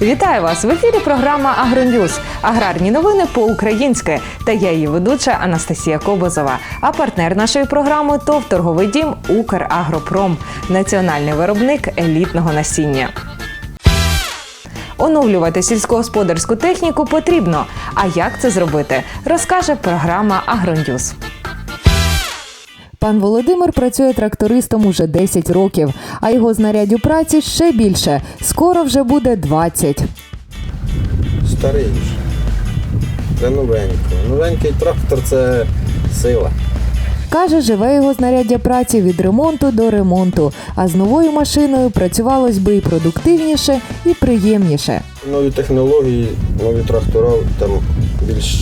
Вітаю вас в ефірі. Програма Агроньюз. Аграрні новини по-українськи. Та я її ведуча Анастасія Кобозова. А партнер нашої програми ТОВ торговий дім Украгропром, національний виробник елітного насіння. Оновлювати сільськогосподарську техніку потрібно. А як це зробити, розкаже програма Агроньюз. Пан Володимир працює трактористом уже 10 років, а його знаряддю праці ще більше. Скоро вже буде 20. Старий вже. Це новенько. Новенький трактор це сила. Каже, живе його знаряддя праці від ремонту до ремонту. А з новою машиною працювалось би і продуктивніше, і приємніше. Нові технології, нові трактора там більш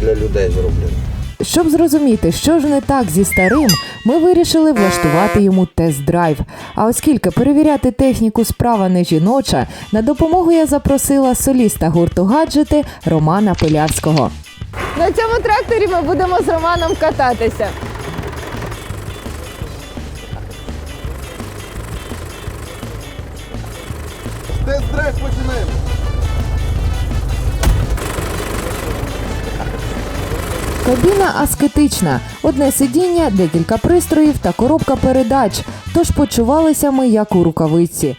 для людей зроблені. Щоб зрозуміти, що ж не так зі старим, ми вирішили влаштувати йому тест-драйв. А оскільки перевіряти техніку справа не жіноча, на допомогу я запросила соліста гурту гаджети Романа Пилявського. На цьому тракторі ми будемо з Романом кататися. Тест-драйв починаємо. Кабіна аскетична, одне сидіння, декілька пристроїв та коробка передач. Тож почувалися ми як у рукавиці.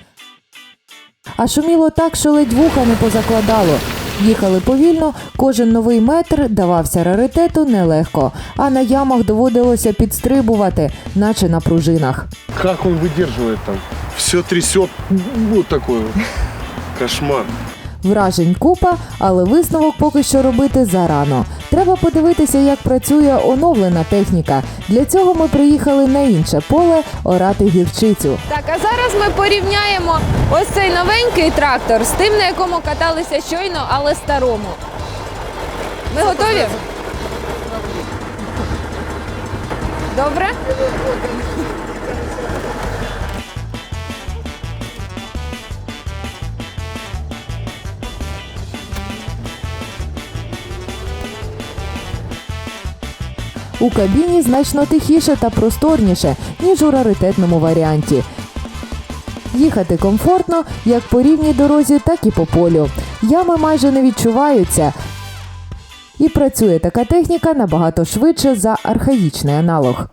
А шуміло так, що ледь вуха не позакладало. Їхали повільно, кожен новий метр давався раритету нелегко, а на ямах доводилося підстрибувати, наче на пружинах. Как он выдерживает там? Все трясет. Такой вот. Кошмар. Вражень купа, але висновок поки що робити зарано. Треба подивитися, як працює оновлена техніка. Для цього ми приїхали на інше поле орати гірчицю. Так, а зараз ми порівняємо ось цей новенький трактор з тим, на якому каталися щойно, але старому. Ми готові? Добре? У кабіні значно тихіше та просторніше, ніж у раритетному варіанті. Їхати комфортно як по рівній дорозі, так і по полю. Ями майже не відчуваються. І працює така техніка набагато швидше за архаїчний аналог.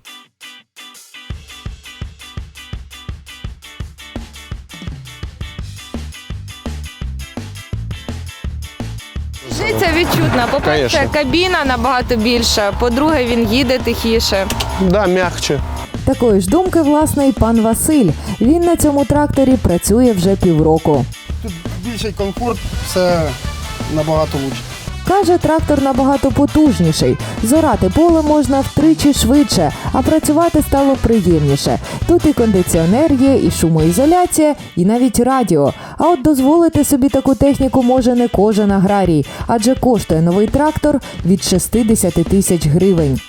Жиця відчутна. По-перше, Конечно. кабіна набагато більша. По-друге, він їде тихіше. Да, мягче. Такої ж думки, власне, і пан Василь. Він на цьому тракторі працює вже півроку. Тут більший комфорт, все набагато краще. Каже, трактор набагато потужніший. Зорати поле можна втричі швидше, а працювати стало приємніше. Тут і кондиціонер є, і шумоізоляція, і навіть радіо. А от дозволити собі таку техніку може не кожен аграрій, адже коштує новий трактор від 60 тисяч гривень.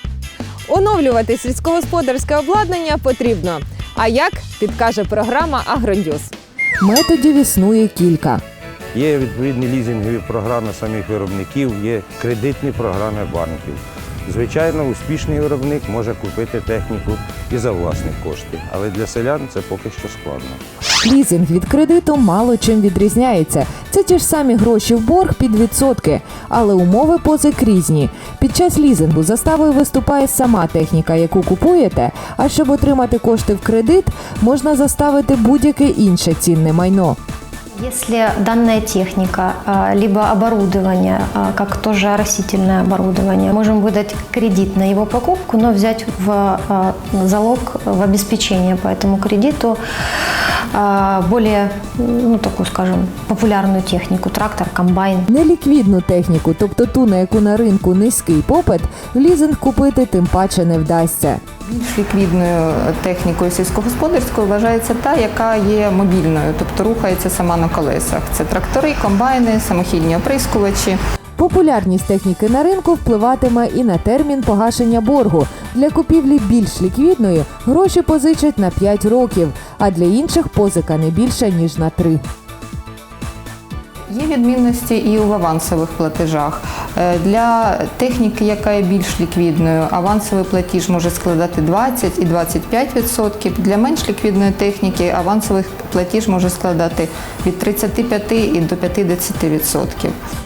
Оновлювати сільськогосподарське обладнання потрібно. А як підкаже програма Агроньюз. Методів існує кілька. Є відповідні лізингові програми самих виробників, є кредитні програми банків. Звичайно, успішний виробник може купити техніку і за власні кошти, але для селян це поки що складно. Лізинг від кредиту мало чим відрізняється. Це ті ж самі гроші в борг під відсотки, але умови позик різні. Під час лізингу заставою виступає сама техніка, яку купуєте. А щоб отримати кошти в кредит, можна заставити будь-яке інше цінне майно. Если данная техника, либо оборудование, как тоже растительное оборудование, можем выдать кредит на его покупку, но взять в залог в обеспечение по этому кредиту более, ну такую, скажем, популярную технику, трактор, комбайн. Неліквідну техніку, тобто ту, на яку на ринку низький попит, в лізинг купити тим паче не вдасться. Більш ліквідною технікою сільськогосподарською вважається та, яка є мобільною, тобто рухається сама на колесах. Це трактори, комбайни, самохідні оприскувачі. Популярність техніки на ринку впливатиме і на термін погашення боргу. Для купівлі більш ліквідної гроші позичать на 5 років, а для інших позика не більше ніж на 3. Є відмінності і в авансових платежах. Е, Для техніки, яка є більш ліквідною, авансовий платіж може складати 20 і 25%. Для менш ліквідної техніки авансовий платіж може складати від 35 і до 50%.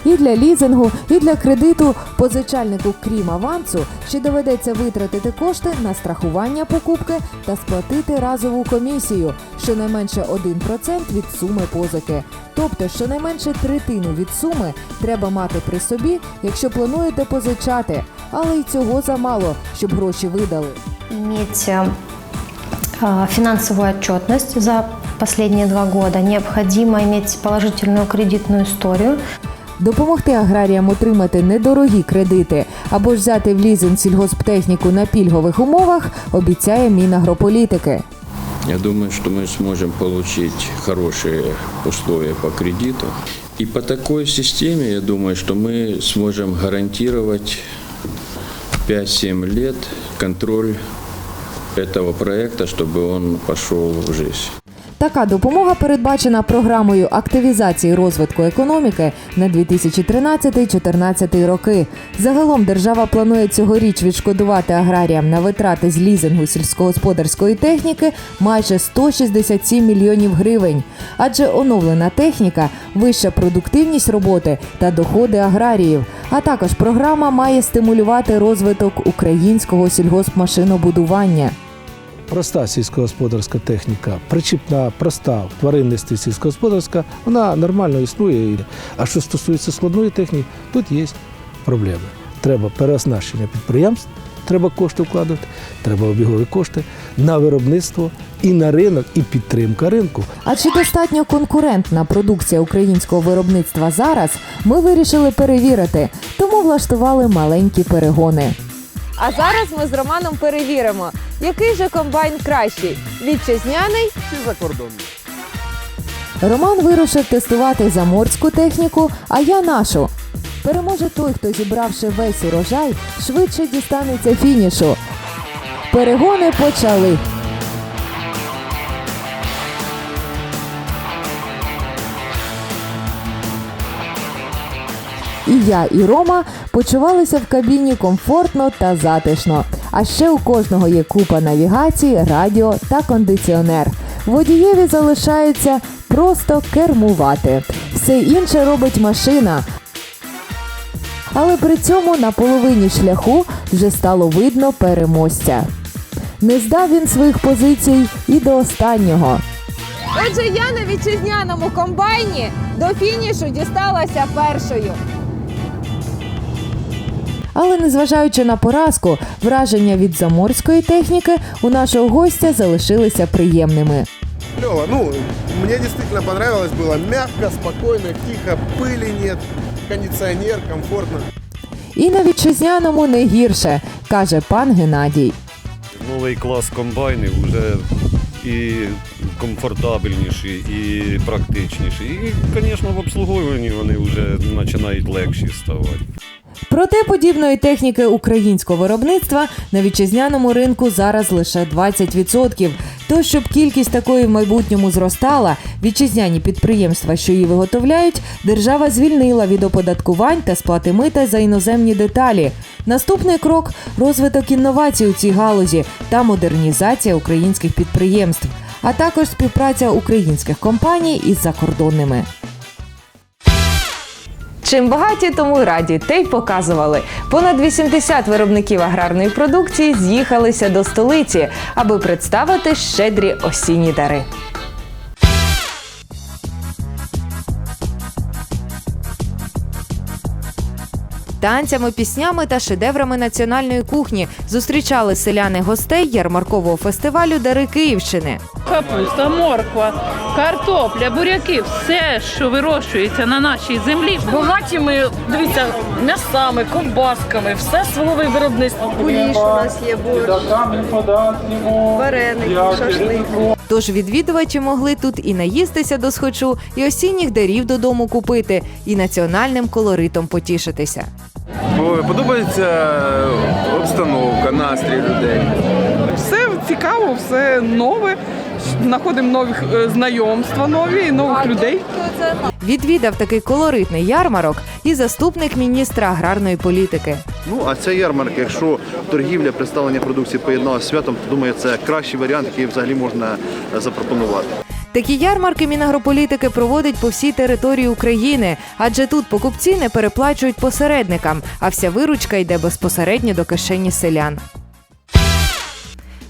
І для лізингу, і для кредиту позичальнику, крім авансу, ще доведеться витратити кошти на страхування покупки та сплатити разову комісію, щонайменше 1% від суми позики. Тобто, щонайменше третину від суми треба мати при собі, якщо плануєте позичати. Але й цього замало, щоб гроші видали. Иметь финансовую отчетность за последние два года. Необходимо иметь положительную кредитную историю. Допомогти аграріям отримати недорогі кредити або ж взяти в лізинг сільгосптехніку на пільгових умовах, обіцяє Мінагрополітики. Я думаю, что мы сможем получить хорошие условия по кредиту. И по такой системе, я думаю, что мы сможем гарантировать 5-7 лет контроль этого проекта, чтобы он пошел в жизнь. Така допомога передбачена програмою активізації розвитку економіки на 2013-2014 роки. Загалом держава планує цьогоріч відшкодувати аграріям на витрати з лізингу сільськогосподарської техніки майже 167 мільйонів гривень. Адже оновлена техніка, вища продуктивність роботи та доходи аграріїв. А також програма має стимулювати розвиток українського сільгоспмашинобудування. Проста сільськогосподарська техніка, причіпна, проста в тваринництві сільськогосподарська, вона нормально існує. А що стосується складної техніки, тут є проблеми. Треба переоснащення підприємств, треба кошти вкладати, треба обігові кошти на виробництво і на ринок, і підтримка ринку. А чи достатньо конкурентна продукція українського виробництва зараз? Ми вирішили перевірити, тому влаштували маленькі перегони. А зараз ми з Романом перевіримо, який же комбайн кращий вітчизняний Чи закордонний? Роман вирушив тестувати заморську техніку, а я нашу. Переможе той, хто зібравши весь урожай, швидше дістанеться фінішу. Перегони почали. І я, і Рома почувалися в кабіні комфортно та затишно. А ще у кожного є купа навігації, радіо та кондиціонер. Водієві залишається просто кермувати. Все інше робить машина. Але при цьому на половині шляху вже стало видно переможця. Не здав він своїх позицій і до останнього. Отже, я на вітчизняному комбайні до фінішу дісталася першою. Але незважаючи на поразку, враження від заморської техніки у нашого гостя залишилися приємними. Клево. Ну, мне действительно понравилось. Было мягко, спокойно, тихо, пыли нет, кондиционер, комфортно. І на вітчизняному не гірше, каже пан Геннадій. Новий клас комбайнів вже і комфортабельніші, і практичніші. І, звісно, в обслуговуванні вони вже починають легші ставати. Проте подібної техніки українського виробництва на вітчизняному ринку зараз лише 20%. То, щоб кількість такої в майбутньому зростала, вітчизняні підприємства, що її виготовляють, держава звільнила від оподаткувань та сплати мита за іноземні деталі. Наступний крок розвиток інновацій у цій галузі та модернізація українських підприємств, а також співпраця українських компаній із закордонними. Чим багаті, тому раді. Те й показували. Понад 80 виробників аграрної продукції з'їхалися до столиці, аби представити щедрі осінні дари. Танцями, піснями та шедеврами національної кухні зустрічали селяни гостей ярмаркового фестивалю Дари Київщини. Капуста, морква, картопля, буряки, все, що вирощується на нашій землі. Багатіми, дивіться, м'ясами, ковбасками, все свого виробництва. Куліш у нас є борщ, вареники, шашлик. Тож відвідувачі могли тут і наїстися до схочу, і осінніх дарів додому купити, і національним колоритом потішитися. Подобається обстановка, настрій людей. Все цікаво, все нове, знаходимо нових е, знайомства, нові нових людей. Відвідав такий колоритний ярмарок і заступник міністра аграрної політики. Ну а ця ярмарка, якщо торгівля, представлення продукції поєдналася святом, то думаю, це кращий варіант, який взагалі можна е, запропонувати. Такі ярмарки Мінагрополітики проводить по всій території України, адже тут покупці не переплачують посередникам, а вся виручка йде безпосередньо до кишені селян.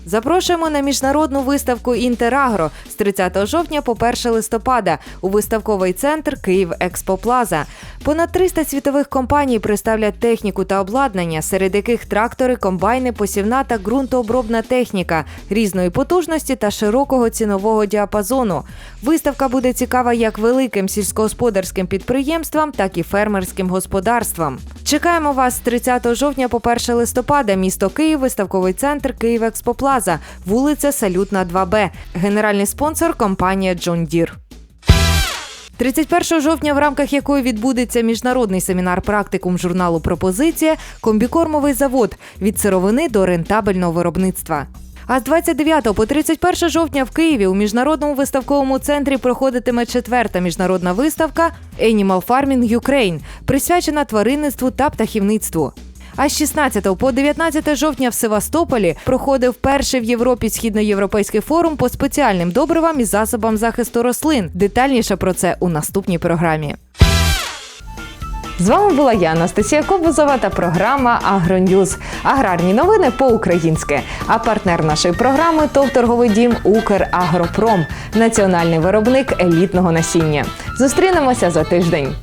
Запрошуємо на міжнародну виставку Інтерагро з 30 жовтня по 1 листопада у виставковий центр Київ Експоплаза. Понад 300 світових компаній представлять техніку та обладнання, серед яких трактори, комбайни, посівна та ґрунтообробна техніка різної потужності та широкого цінового діапазону. Виставка буде цікава як великим сільськогосподарським підприємствам, так і фермерським господарствам. Чекаємо вас з 30 жовтня по 1 листопада. Місто Київ, виставковий центр Київ Експоплаза, вулиця Салютна 2Б. Генеральний спонсор компанія Джон Дір. 31 жовтня, в рамках якої відбудеться міжнародний семінар практикум журналу Пропозиція комбікормовий завод від сировини до рентабельного виробництва. А з 29 по 31 жовтня в Києві у міжнародному виставковому центрі проходитиме четверта міжнародна виставка Animal Farming Ukraine, присвячена тваринництву та птахівництву. А з 16 по 19 жовтня в Севастополі проходив перший в Європі східноєвропейський форум по спеціальним добривам і засобам захисту рослин. Детальніше про це у наступній програмі. З вами була я, Анастасія Кобузова та програма Агроньюз. Аграрні новини по-українськи. А партнер нашої програми ТОВ торговий дім Украгропром, національний виробник елітного насіння. Зустрінемося за тиждень.